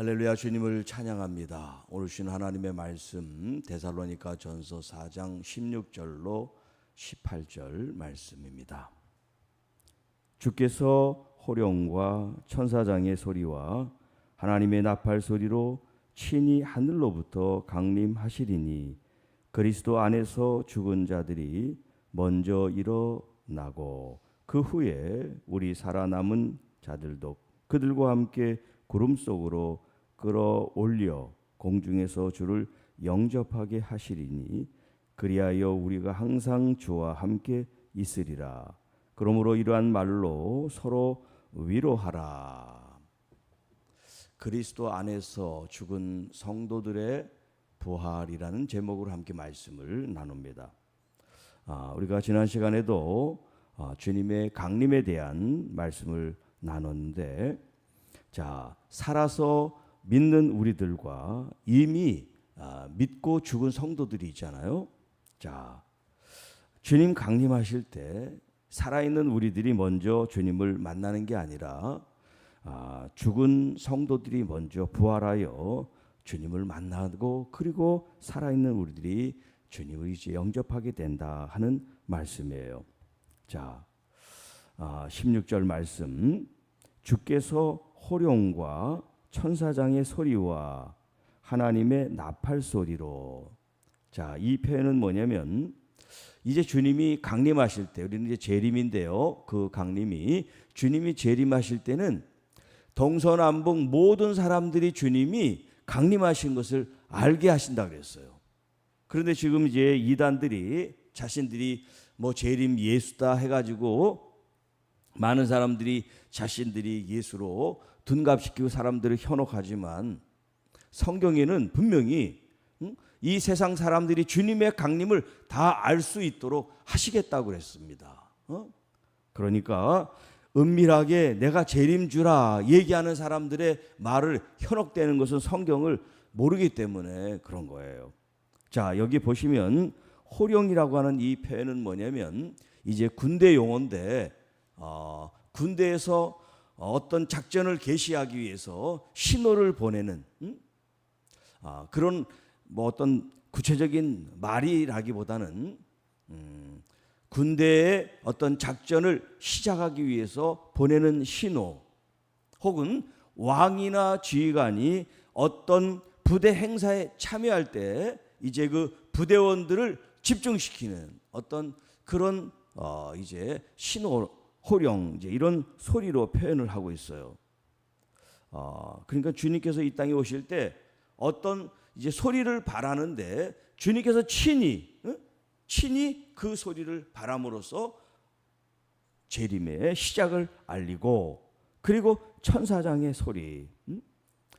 할렐루야 주님을 찬양합니다. 오늘 주신 하나님의 말씀 데살로니가 전서 4장 16절로 18절 말씀입니다. 주께서 호령과 천사장의 소리와 하나님의 나팔 소리로 친히 하늘로부터 강림하시리니 그리스도 안에서 죽은 자들이 먼저 일어나고 그 후에 우리 살아남은 자들도 그들과 함께 구름 속으로 끌어올려 공중에서 주를 영접하게 하시리니 그리하여 우리가 항상 주와 함께 있으리라. 그러므로 이러한 말로 서로 위로하라. 그리스도 안에서 죽은 성도들의 부활이라는 제목으로 함께 말씀을 나눕니다. 아, 우리가 지난 시간에도 아, 주님의 강림에 대한 말씀을 나눴는데, 자 살아서 믿는 우리들과 이미 아, 믿고 죽은 성도들이 있잖아요. 자 주님 강림하실 때 살아있는 우리들이 먼저 주님을 만나는 게 아니라 아, 죽은 성도들이 먼저 부활하여 주님을 만나고 그리고 살아있는 우리들이 주님을 이제 영접하게 된다 하는 말씀이에요. 자, 아, 16절 말씀. 주께서 호령과 천사장의 소리와 하나님의 나팔 소리로. 자, 이 표현은 뭐냐면 이제 주님이 강림하실 때 우리는 이제 재림인데요. 그 강림이 주님이 재림하실 때는 동서남북 모든 사람들이 주님이 강림하신 것을 알게 하신다 그랬어요. 그런데 지금 이제 이단들이 자신들이 뭐 재림 예수다 해가지고 많은 사람들이 자신들이 예수로 둔갑시키고 사람들을 현혹하지만 성경에는 분명히 응? 이 세상 사람들이 주님의 강림을 다 알 수 있도록 하시겠다고 그랬습니다. 어? 그러니까 은밀하게 내가 재림주라 얘기하는 사람들의 말을 현혹되는 것은 성경을 모르기 때문에 그런 거예요. 자, 여기 보시면 호령이라고 하는 이 표현은 뭐냐면 이제 군대 용어인데 어, 군대에서 어떤 작전을 개시하기 위해서 신호를 보내는 음? 아, 그런 뭐 어떤 구체적인 말이라기보다는 음, 군대의 어떤 작전을 시작하기 위해서 보내는 신호 혹은 왕이나 지휘관이 어떤 부대 행사에 참여할 때 이제 그 부대원들을 집중시키는 어떤 그런 어 이제 신호 호령 이제 이런 소리로 표현을 하고 있어요. 어 그러니까 주님께서 이 땅에 오실 때 어떤 이제 소리를 바라는데 주님께서 친히 응? 친히 그 소리를 바람으로써 재림의 시작을 알리고 그리고 천사장의 소리 응?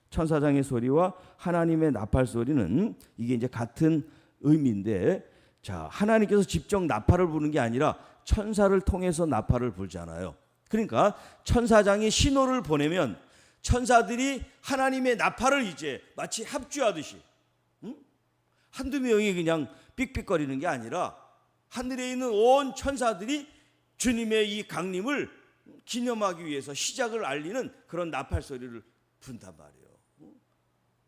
천사장의 소리와 하나님의 나팔 소리는 이게 이제 같은 의미인데 자 하나님께서 직접 나팔을 부는 게 아니라 천사를 통해서 나팔을 불잖아요. 그러니까 천사장이 신호를 보내면 천사들이 하나님의 나팔을 이제 마치 합주하듯이 응? 한두 명이 그냥 삑삑거리는 게 아니라 하늘에 있는 온 천사들이 주님의 이 강림을 기념하기 위해서 시작을 알리는 그런 나팔 소리를 분단 말이에요.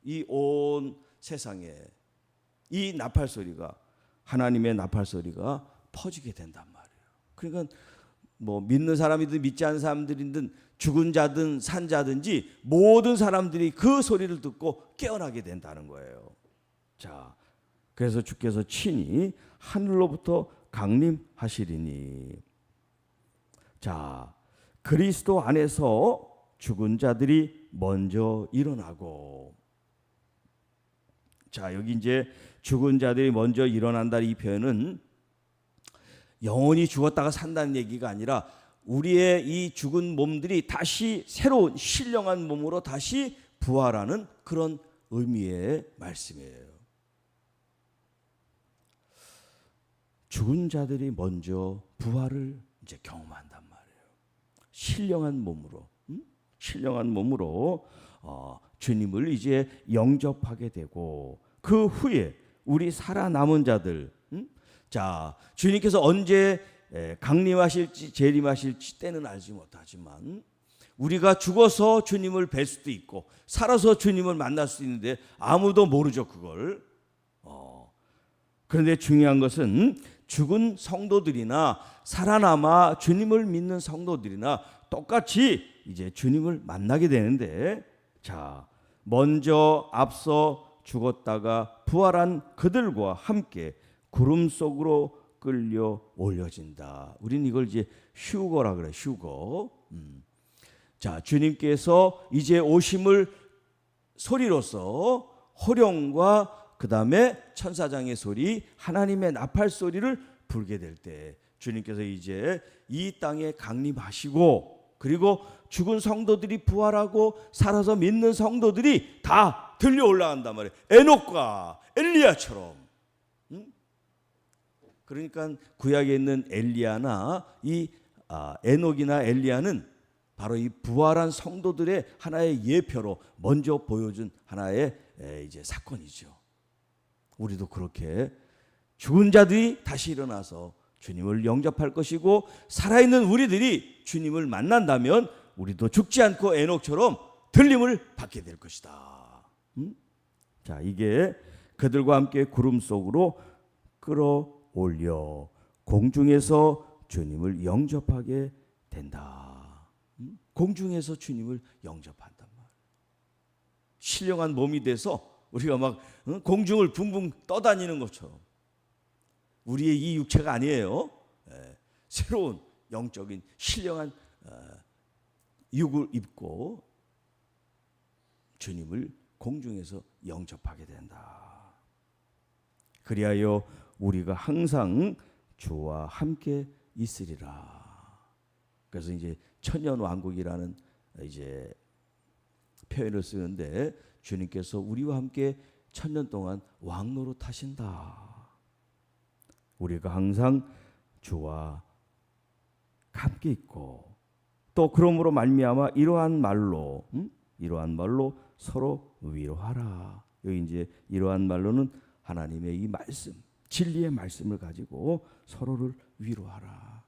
이 온 세상에 이 나팔 소리가 하나님의 나팔 소리가 퍼지게 된단 말이에요. 그러니까 뭐 믿는 사람이든 믿지 않는 사람들이든 죽은 자든 산 자든지 모든 사람들이 그 소리를 듣고 깨어나게 된다는 거예요. 자, 그래서 주께서 친히 하늘로부터 강림하시리니 자, 그리스도 안에서 죽은 자들이 먼저 일어나고 자, 여기 이제 죽은 자들이 먼저 일어난다 이 표현은 영원히 죽었다가 산다는 얘기가 아니라 우리의 이 죽은 몸들이 다시 새로운 신령한 몸으로 다시 부활하는 그런 의미의 말씀이에요. 죽은 자들이 먼저 부활을 이제 경험한단 말이에요. 신령한 몸으로, 음? 신령한 몸으로 어, 주님을 이제 영접하게 되고 그 후에 우리 살아남은 자들, 음? 자 주님께서 언제 강림하실지 재림하실지 때는 알지 못하지만 우리가 죽어서 주님을 뵐 수도 있고 살아서 주님을 만날 수 있는데 아무도 모르죠 그걸. 어. 그런데 중요한 것은 죽은 성도들이나 살아남아 주님을 믿는 성도들이나 똑같이 이제 주님을 만나게 되는데 자 먼저 앞서 죽었다가 부활한 그들과 함께 구름 속으로 끌려 올려진다. 우리는 이걸 이제 휴거라 그래. 휴거. 음. 자, 주님께서 이제 오심을 소리로서 호령과 그다음에 천사장의 소리, 하나님의 나팔 소리를 불게 될 때 주님께서 이제 이 땅에 강림하시고 그리고 죽은 성도들이 부활하고 살아서 믿는 성도들이 다 들려 올라간단 말이에요. 에녹과 엘리야처럼. 음? 그러니까 구약에 있는 엘리야나 이 아, 에녹이나 엘리야는 바로 이 부활한 성도들의 하나의 예표로 먼저 보여준 하나의 에, 이제 사건이죠. 우리도 그렇게 죽은 자들이 다시 일어나서 주님을 영접할 것이고 살아있는 우리들이 주님을 만난다면 우리도 죽지 않고 에녹처럼 들림을 받게 될 것이다. 음? 자, 이게 그들과 함께 구름 속으로 끌어 올려 공중에서 주님을 영접하게 된다. 음? 공중에서 주님을 영접한단 말이에요. 신령한 몸이 돼서 우리가 막 어? 공중을 붕붕 떠다니는 것처럼 우리의 이 육체가 아니에요. 예, 새로운 영적인 신령한 어, 육을 입고 주님을 공중에서 영접하게 된다. 그리하여 우리가 항상 주와 함께 있으리라. 그래서 이제 천년 왕국이라는 이제 표현을 쓰는데 주님께서 우리와 함께 천년 동안 왕노로 타신다. 우리가 항상 주와 함께 있고 또 그러므로 말미암아 이러한 말로 음? 이러한 말로 서로 위로하라. 여기 이제 이러한 말로는 하나님의 이 말씀, 진리의 말씀을 가지고 서로를 위로하라.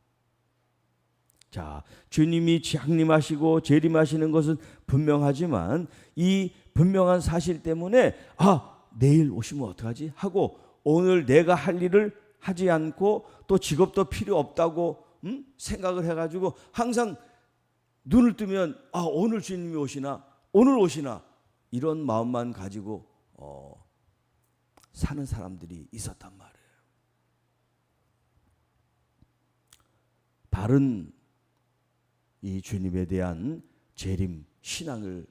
자, 주님이 장림하시고 재림하시는 것은 분명하지만 이 분명한 사실 때문에 아, 내일 오시면 어떡하지? 하고 오늘 내가 할 일을 하지 않고 또 직업도 필요 없다고 음? 생각을 해가지고 항상 눈을 뜨면 아 오늘 주님이 오시나 오늘 오시나 이런 마음만 가지고 어, 사는 사람들이 있었단 말이에요. 바른 이 주님에 대한 재림 신앙을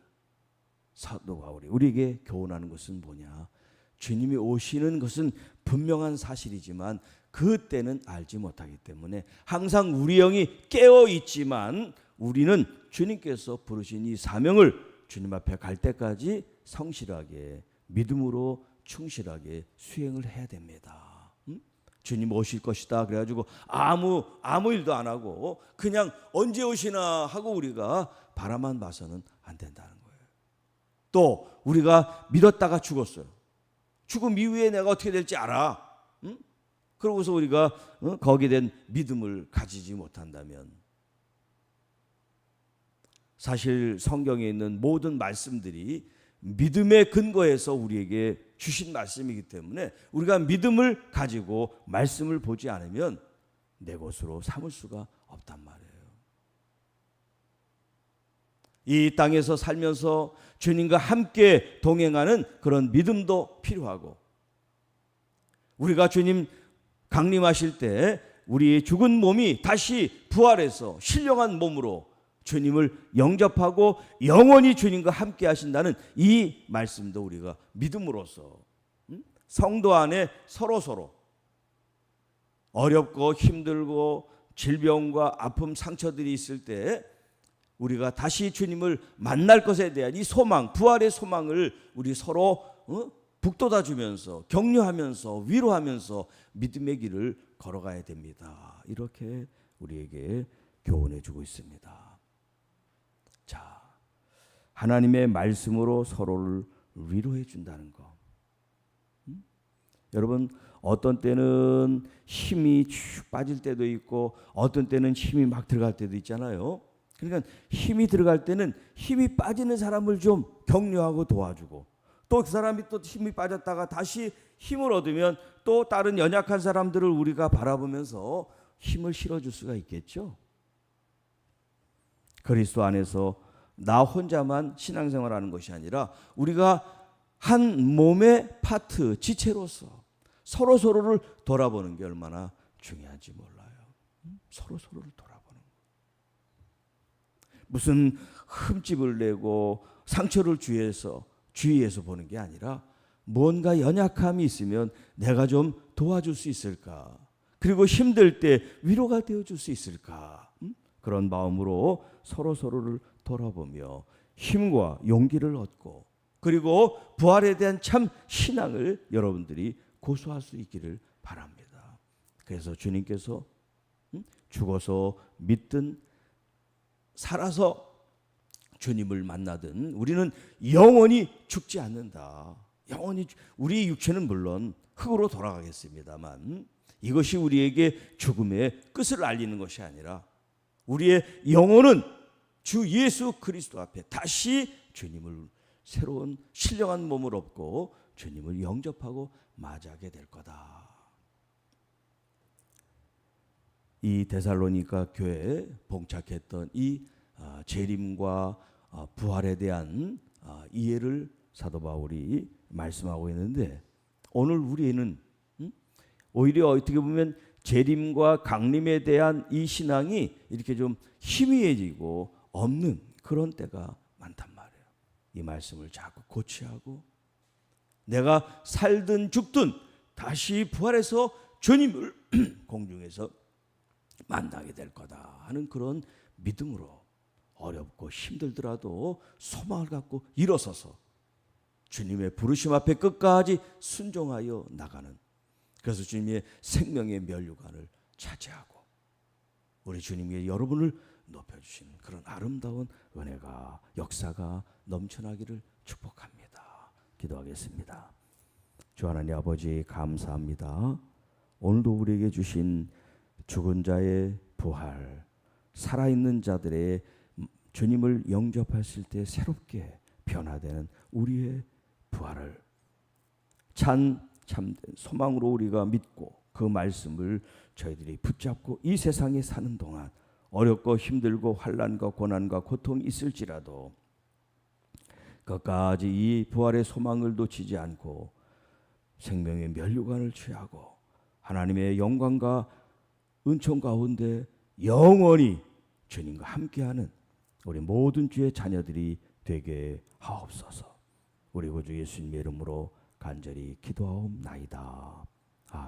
사도가 우리 우리에게 교훈하는 것은 뭐냐? 주님이 오시는 것은 분명한 사실이지만 그때는 알지 못하기 때문에 항상 우리 영이 깨어 있지만 우리는 주님께서 부르신 이 사명을 주님 앞에 갈 때까지 성실하게 믿음으로 충실하게 수행을 해야 됩니다. 음? 주님 오실 것이다. 그래가지고 아무 아무 일도 안 하고 그냥 언제 오시나 하고 우리가 바라만 봐서는 안 된다는 거예요. 또 우리가 믿었다가 죽었어요. 죽음 이후에 내가 어떻게 될지 알아. 응? 그러고서 우리가 어? 거기에 대한 믿음을 가지지 못한다면 사실 성경에 있는 모든 말씀들이 믿음의 근거에서 우리에게 주신 말씀이기 때문에 우리가 믿음을 가지고 말씀을 보지 않으면 내 것으로 삼을 수가 없단 말이에요. 이 땅에서 살면서 주님과 함께 동행하는 그런 믿음도 필요하고 우리가 주님 강림하실 때 우리의 죽은 몸이 다시 부활해서 신령한 몸으로 주님을 영접하고 영원히 주님과 함께 하신다는 이 말씀도 우리가 믿음으로써 성도 안에 서로 서로 어렵고 힘들고 질병과 아픔 상처들이 있을 때 우리가 다시 주님을 만날 것에 대한 이 소망, 부활의 소망을 우리 서로 어? 북돋아 주면서 격려하면서 위로하면서 믿음의 길을 걸어가야 됩니다. 이렇게 우리에게 교훈해 주고 있습니다. 자, 하나님의 말씀으로 서로를 위로해 준다는 거. 음? 여러분 어떤 때는 힘이 쭉 빠질 때도 있고 어떤 때는 힘이 막 들어갈 때도 있잖아요. 그러니까 힘이 들어갈 때는 힘이 빠지는 사람을 좀 격려하고 도와주고 또 그 사람이 또 힘이 빠졌다가 다시 힘을 얻으면 또 다른 연약한 사람들을 우리가 바라보면서 힘을 실어줄 수가 있겠죠. 그리스도 안에서 나 혼자만 신앙생활하는 것이 아니라 우리가 한 몸의 파트 지체로서 서로 서로를 돌아보는 게 얼마나 중요한지 몰라요. 음? 서로 서로를 돌아보는 거. 무슨 흠집을 내고 상처를 주위에서 주위에서 보는 게 아니라 뭔가 연약함이 있으면 내가 좀 도와줄 수 있을까? 그리고 힘들 때 위로가 되어 줄 수 있을까? 음? 그런 마음으로 서로 서로를 돌아보며 힘과 용기를 얻고 그리고 부활에 대한 참 신앙을 여러분들이 고수할 수 있기를 바랍니다. 그래서 주님께서 음? 죽어서 믿든 살아서 주님을 만나든 우리는 영원히 죽지 않는다. 영원히 우리 육체는 물론 흙으로 돌아가겠습니다만 이것이 우리에게 죽음의 끝을 알리는 것이 아니라 우리의 영혼은 주 예수 그리스도 앞에 다시 주님을 새로운 신령한 몸을 얻고 주님을 영접하고 맞이하게 될 거다. 이 데살로니가 교회에 봉착했던 이 아, 재림과 아, 부활에 대한 아, 이해를 사도 바울이 말씀하고 있는데 오늘 우리는 음? 오히려 어떻게 보면 재림과 강림에 대한 이 신앙이 이렇게 좀 희미해지고 없는 그런 때가 많단 말이에요. 이 말씀을 자꾸 고치하고 내가 살든 죽든 다시 부활해서 주님을 공중에서 만나게 될 거다 하는 그런 믿음으로 어렵고 힘들더라도 소망을 갖고 일어서서 주님의 부르심 앞에 끝까지 순종하여 나가는 그래서 주님의 생명의 면류관을 차지하고 우리 주님의 여러분을 높여주시는 그런 아름다운 은혜가 역사가 넘쳐나기를 축복합니다. 기도하겠습니다. 주 하나님 아버지 감사합니다. 오늘도 우리에게 주신 죽은 자의 부활, 살아있는 자들의 주님을 영접하실 때 새롭게 변화되는 우리의 부활을 찬 참된 소망으로 우리가 믿고 그 말씀을 저희들이 붙잡고 이 세상에 사는 동안 어렵고 힘들고 환란과 고난과 고통이 있을지라도 끝까지 이 부활의 소망을 놓치지 않고 생명의 면류관을 취하고 하나님의 영광과 은총 가운데 영원히 주님과 함께하는 우리 모든 주의 자녀들이 되게 하옵소서. 우리 구주 예수님의 이름으로 간절히 기도하옵나이다.